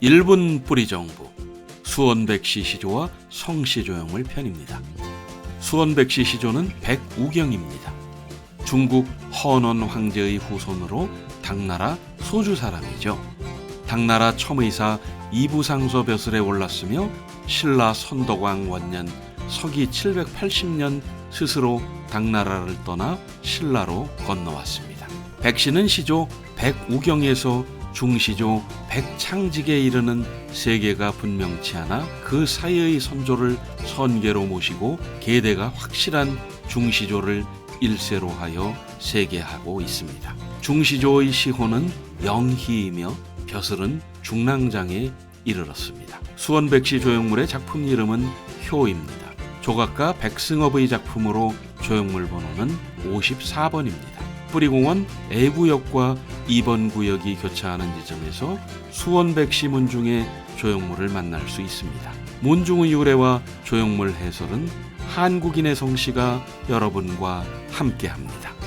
일본 뿌리 정부 수원백시 시조와 성씨 조형물 편입니다. 수원백시 시조는 백우경입니다. 중국 헌원 황제의 후손으로 당나라 소주 사람이죠. 당나라 첨의사 이부상서 벼슬에 올랐으며 신라 선덕왕 원년 서기 780년 스스로 당나라를 떠나 신라로 건너왔습니다. 백신은 시조 백우경에서 중시조 백창직에 이르는 세계가 분명치 않아 그 사이의 선조를 선계로 모시고 계대가 확실한 중시조를 일세로 하여 세계하고 있습니다. 중시조의 시호는 영희이며 벼슬은 중랑장에 이르렀습니다. 수원백시 조형물의 작품 이름은 효입니다. 조각가 백승업의 작품으로 조형물 번호는 54번입니다. 뿌리공원 A구역과 2번 구역이 교차하는 지점에서 수원 백시 문중의 조형물을 만날 수 있습니다. 문중의 유래와 조형물 해설은 한국인의 성씨가 여러분과 함께합니다.